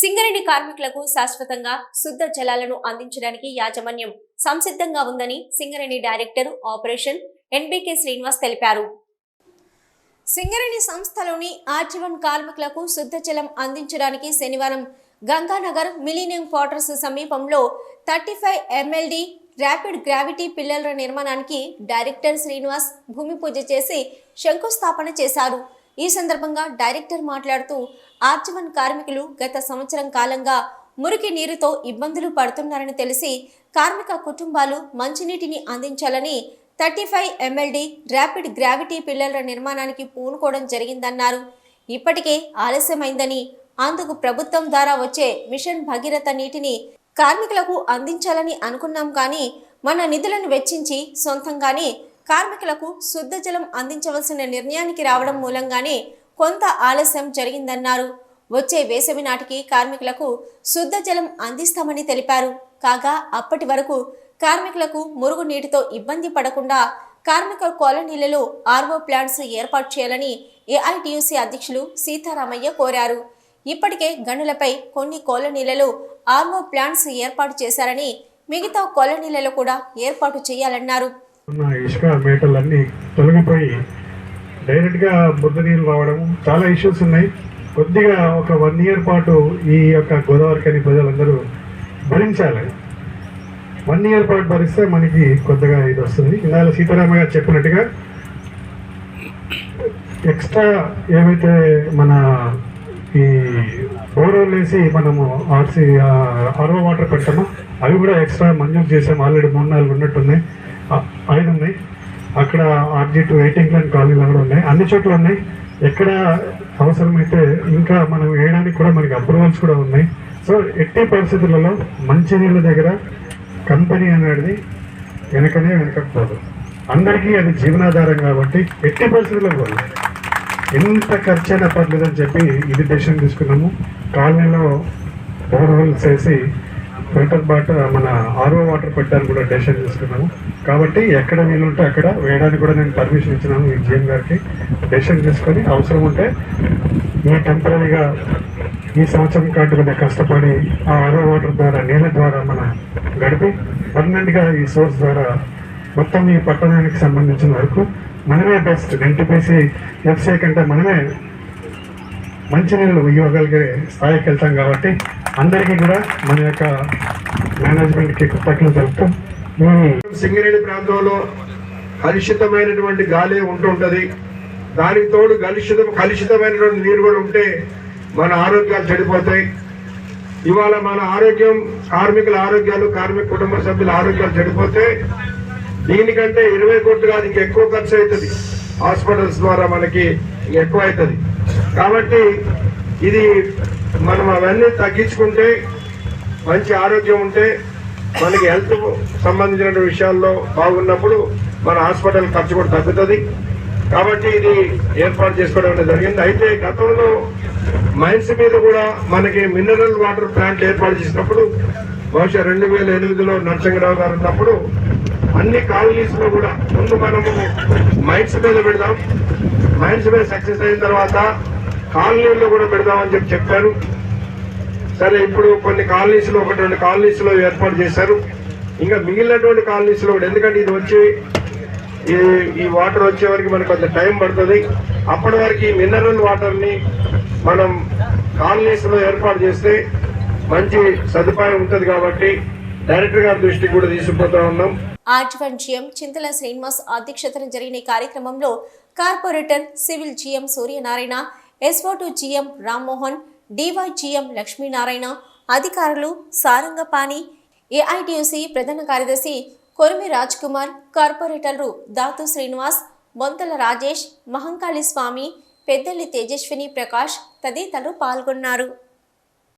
సింగరేణి కార్మికులకు శాశ్వతంగా శుద్ధ జలాలను అందించడానికి యాజమాన్యం సంసిద్ధంగా ఉందని Singareni director operation NBK Srinivas తెలిపారు. సింగరేణి సంస్థలోని ఆర్జీవన్ కార్మికులకు శుద్ధ జలం అందించడానికి శనివారం గంగానగర్ మిలీనియం క్వార్టర్స్ సమీపంలో thirty five MLD rapid gravity పిల్లల నిర్మాణానికి డైరెక్టర్ శ్రీనివాస్ భూమి పూజ చేసి శంకుస్థాపన చేశారు. ఈ సందర్భంగా డైరెక్టర్ మాట్లాడుతూ ఆర్జీవన్ కార్మికులు గత సంవత్సరం కాలంగా మురికి నీరుతో ఇబ్బందులు పడుతున్నారని తెలిసి కార్మిక కుటుంబాలు మంచినీటిని అందించాలని thirty five MLD rapid gravity పిల్లల నిర్మాణానికి పూనుకోవడం జరిగిందన్నారు. ఇప్పటికే ఆలస్యమైందని అందుకు ప్రభుత్వం ద్వారా వచ్చే మిషన్ భగీరథ నీటిని కార్మికులకు అందించాలని అనుకున్నాం కానీ మన నిధులను వెచ్చించి సొంతంగానే కార్మికులకు శుద్ధ జలం అందించవలసిన నిర్ణయానికి రావడం మూలంగానే కొంత ఆలస్యం జరిగిందన్నారు. వచ్చే వేసవి నాటికి కార్మికులకు శుద్ధ జలం అందిస్తామని తెలిపారు. కాగా అప్పటి వరకు కార్మికులకు మురుగు నీటితో ఇబ్బంది పడకుండా కార్మిక కాలనీలలో ఆర్వో ప్లాంట్స్ ఏర్పాటు చేయాలని ఏఐటియుసి అధ్యక్షులు సీతారామయ్య కోరారు. ఇప్పటికే గనులపై కొన్ని కాలనీలలో ఆర్వో ప్లాంట్స్ ఏర్పాటు చేశారని మిగతా కాలనీలలో కూడా ఏర్పాటు చేయాలన్నారు. ఉన్న ఇసుక మేటలన్నీ తొలగిపోయి డైరెక్ట్గా బుద్ధ నీళ్ళు రావడం చాలా ఇష్యూస్ ఉన్నాయి. కొద్దిగా ఒక వన్ ఇయర్ పాటు ఈ యొక్క గోదావరి కని ప్రజలందరూ భరించాలి. వన్ ఇయర్ పాటు భరిస్తే మనకి కొద్దిగా ఇది వస్తుంది. ఇందాక సీతారామ గారు చెప్పినట్టుగా ఎక్స్ట్రా ఏమైతే మన ఈ బోర్వెల్ వేసి మనము ఆర్సీ ఆర్ఓ వాటర్ పెట్టామో అవి కూడా ఎక్స్ట్రా మంజూరు చేసాము. ఆల్రెడీ మూడు నాలుగు ఉన్నట్టున్నాయి. ఐదు ఉన్నాయి అక్కడ ఆర్జిట్ వెయిటింగ్ ఎయిటీన్ ప్లాన్ కాలనీలు కూడా ఉన్నాయి. అన్ని చోట్ల ఉన్నాయి. ఎక్కడ అవసరమైతే ఇంకా మనం వేయడానికి కూడా మనకి అప్రూవల్స్ కూడా ఉన్నాయి. సో ఎట్టి పరిస్థితులలో మంచినీళ్ళ దగ్గర కంపెనీ అనేది వెనకనే వెనకపోదు అందరికీ అది జీవనాధారం కాబట్టి ఎట్టి పరిస్థితుల్లో కూడా ఎంత ఖర్చు అయినా పర్లేదని చెప్పి ఇది డెసిషన్ తీసుకున్నాము. కాలనీలో బోర్హోల్స్ వేసి ఫిల్టర్ బాట మన ఆర్ఓ వాటర్ పెట్టడానికి కూడా డెసిషన్ తీసుకున్నాము. కాబట్టి ఎక్కడ వీలుంటే అక్కడ వేయడానికి కూడా నేను పర్మిషన్ ఇచ్చినాను ఈ జిఎం గారికి. డెసిషన్ తీసుకొని అవసరం ఉంటే ఈ టెంపరీగా ఈ సంవత్సరం కాటు కొద్దిగా కష్టపడి ఆ ఆర్ఓ వాటర్ ద్వారా నీళ్ళ ద్వారా మన గడిపి పర్మనెంట్గా ఈ సోర్స్ ద్వారా మొత్తం ఈ పట్టణానికి సంబంధించిన వరకు మనమే బెస్ట్ ఎన్టీపీసీ ఎఫ్సీఐ కంటే మనమే మంచినీళ్ళు ఇవ్వగలిగే స్థాయికి వెళ్తాం కాబట్టి అందరికీ కూడా మన యొక్క మేనేజ్మెంట్కి కృతజ్ఞతలు తెలుపుతూ సింగరేణి ప్రాంతంలో కలుషితమైనటువంటి గాలి ఉంటుంటది. దానికి తోడు కలుషితం కలుషితమైనటువంటి నీరు కూడా ఉంటే మన ఆరోగ్యాలు చెడిపోతాయి. ఇవాళ మన ఆరోగ్యం కార్మికుల ఆరోగ్యాలు కార్మిక కుటుంబ సభ్యుల ఆరోగ్యాలు చెడిపోతే దీనికంటే ఇరవై కోట్లు కాదు ఇంకా ఎక్కువ ఖర్చు అవుతుంది. హాస్పిటల్స్ ద్వారా మనకి ఎక్కువ అవుతుంది. కాబట్టి ఇది మనం అవన్నీ తగ్గించుకుంటే మంచి ఆరోగ్యం ఉంటే మనకి హెల్త్ సంబంధించిన విషయాల్లో బాగున్నప్పుడు మన హాస్పిటల్ ఖర్చు కూడా తగ్గుతుంది. కాబట్టి ఇది ఏర్పాటు చేసుకోవడం అనేది జరిగింది. అయితే గతంలో మైన్స్ మీద కూడా మనకి మినరల్ వాటర్ ప్లాంట్ ఏర్పాటు చేసినప్పుడు బహుశా రెండు వేల ఎనిమిదిలో నరసింహరావు గారు ఉన్నప్పుడు అన్ని కాలనీస్లో కూడా ముందు మనము మైన్స్ మీద పెడదాం. మైన్స్ మీద సక్సెస్ అయిన తర్వాత కాలనీల్లో కూడా పెడదామని చెప్పి చెప్పారు. సరే ఇప్పుడు కొన్ని కాలనీస్లో ఒకటి రెండు కాలనీస్లో ఏర్పాటు చేశారు. ఇంకా మిగిలినటువంటి కాలనీస్లో కూడా ఎందుకంటే ఇది వచ్చి ఈ ఈ వాటర్ వచ్చే వరకు మనకు కొంత టైం పడుతుంది. అప్పటి వరకు మినరల్ వాటర్ని మనం కాలనీస్లో ఏర్పాటు చేస్తే మంచి సదుపాయం ఉంటుంది కాబట్టి డైరెక్టర్ గారి దృష్టికి కూడా తీసుకుపోతా ఉన్నాం. ఆర్జీవన్ జిఎం చింతల శ్రీనివాస్ అధ్యక్షతన జరిగిన కార్యక్రమంలో corporator civil GM Suryanarayana SO to GM Rammohan DYGM Lakshminarayana అధికారులు సారంగపాణి ఏఐటియుసి ప్రధాన కార్యదర్శి కొరిమి రాజ్ కుమార్ కార్పొరేటర్లు దాతు శ్రీనివాస్ బొంతల రాజేష్ మహంకాళి స్వామి పెద్దల్లి తేజస్విని ప్రకాష్ తదితరులు పాల్గొన్నారు.